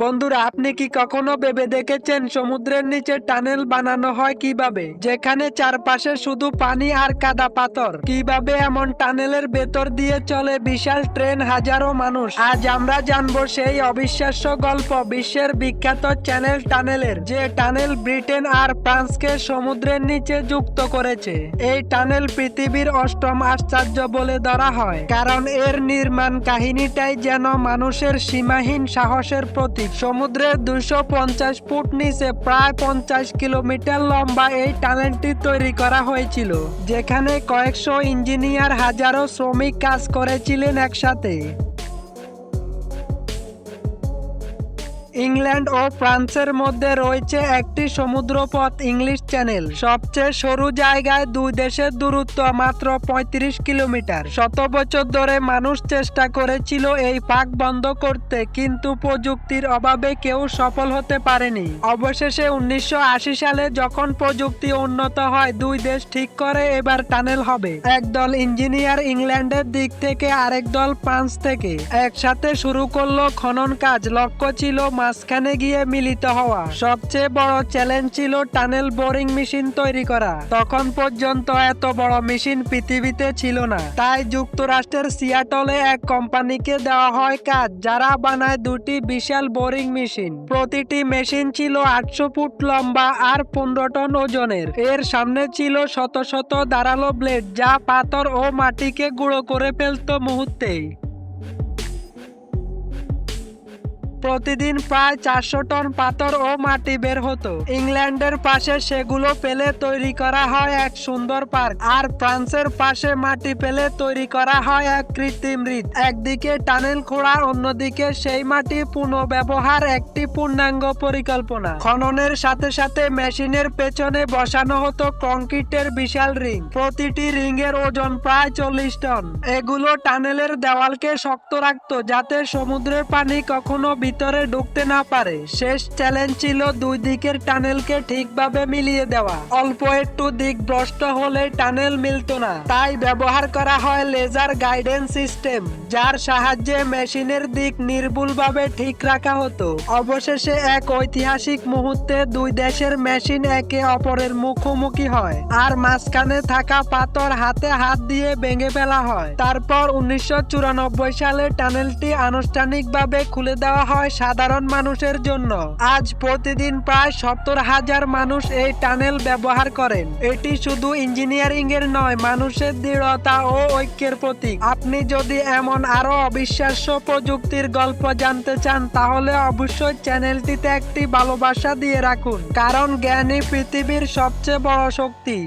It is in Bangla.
বন্ধুরা, আপনি কি কখনো ভেবে দেখেছেন সমুদ্রের নিচে টানেল বানানো হয় কীভাবে? যেখানে চারপাশে শুধু পানি আর কাদা পাথর। কীভাবে এমন টানেলের ভেতর দিয়ে চলে বিশাল ট্রেন হাজারো মানুষ? আজ আমরা জানব সেই অবিশ্বাস্য গল্প বিশ্বের বিখ্যাত চ্যানেল টানেলের, যে টানেল ব্রিটেন আর ফ্রান্সকে সমুদ্রের নিচে যুক্ত করেছে। এই টানেল পৃথিবীর অষ্টম আশ্চর্য বলে ধরা হয়। কারণ এর নির্মাণ কাহিনীটাই যেন মানুষের সীমাহীন সাহসের প্রতীক সমুদ্রের দুশো পঞ্চাশ ফুট নিচে প্রায় পঞ্চাশ কিলোমিটার লম্বা এই টানেলটি তৈরি করা হয়েছিল, যেখানে কয়েকশো ইঞ্জিনিয়ার হাজারো শ্রমিক কাজ করেছিলেন একসাথে। ইংল্যান্ড ও ফ্রান্সের মধ্যে রয়েছে একটি সমুদ্রপথ ইংলিশ চ্যানেল। সবচেয়ে সরু জায়গায় দুই দেশের দূরত্ব মাত্র ৩৫ কিলোমিটার। শত বছর ধরে মানুষ চেষ্টা করেছিল এই ফাঁক বন্ধ করতে, কিন্তু প্রযুক্তির অভাবে কেউ সফল হতে পারেনি। অবশেষে উনিশশো আশি সালে যখন প্রযুক্তি উন্নত হয়, দুই দেশ ঠিক করে এবার টানেল হবে। একদল ইঞ্জিনিয়ার ইংল্যান্ডের দিক থেকে, আরেক দল ফ্রান্স থেকে। একসাথে শুরু করল খনন কাজ। লক্ষ্য ছিল মাঝখানে গিয়ে মিলিত হওয়া। সবচেয়ে বড় চ্যালেঞ্জ ছিল টানেল বোরিং মেশিন তৈরি করা। তখন পর্যন্ত এত বড় মেশিন পৃথিবীতে ছিল না। তাই যুক্তরাষ্ট্রের সিয়াটলে এক কোম্পানিকে দেওয়া হয় কাজ, যারা বানায় দুটি বিশাল বোরিং মেশিন প্রতিটি মেশিন ছিল আটশো ফুট লম্বা আর পনেরো টন ওজনের। এর সামনে ছিল শত শত ধারালো ব্লেড যা পাথর ও মাটিকে গুঁড়ো করে ফেলতো মুহূর্তেই। প্রতিদিন প্রায় চারশো টন পাথর ও মাটি বের হতো। ইংল্যান্ডের পাশে সেগুলো পেলে তৈরি করা হয় এক সুন্দর পার্ক, আর ফ্রান্সের পাশে মাটি পেলে তৈরি করা হয় এক কৃত্রিম হৃদ। একদিকে টানেল খোঁড়া, অন্যদিকে সেই মাটি পুনঃব্যবহার একটি পূর্ণাঙ্গ পরিকল্পনা। খননের সাথে সাথে মেশিনের পেছনে বসানো হতো কংক্রিটের বিশাল রিং। প্রতিটি রিং এর ওজন প্রায় চল্লিশ টন। এগুলো টানেলের দেওয়ালকে শক্ত রাখত, যাতে সমুদ্রের পানি কখনো ভিতরে ঢুকতে না পারে। শেষ চ্যালেঞ্জ ছিল দুই দিকের টানেলকে ঠিকভাবে মিলিয়ে দেওয়া। অল্প একটু দিক ভ্রষ্ট হলে টানেল মিলতো না। তাই ব্যবহার করা হয় লেজার গাইডেন্স সিস্টেম যার সাহায্যে মেশিনের দিক নির্ভুলভাবে ঠিক রাখা হতো। অবশেষে এক ঐতিহাসিক মুহূর্তে দুই দেশের মেশিন একে অপরের মুখোমুখি হয়, আর মাঝখানে থাকা পাথর হাতে হাত দিয়ে ভেঙে ফেলা হয়। তারপর উনিশশো চুরানব্বই সালে টানেলটি আনুষ্ঠানিকভাবে খুলে দেওয়া হয় সাধারণ মানুষের জন্য। আজ প্রতিদিন প্রায় সত্তর হাজার মানুষ এই টানেল ব্যবহার করেন। এটি শুধু ইঞ্জিনিয়ারিং এর নয়, মানুষের দৃঢ়তা ও ঐক্যের প্রতীক। আপনি যদি এমন আরও অবিশ্বাস্য প্রযুক্তির গল্প জানতে চান, তাহলে অবশ্যই চ্যানেলটিতে একটি ভালোবাসা দিয়ে রাখুন, কারণ জ্ঞানই পৃথিবীর সবচেয়ে বড় শক্তি।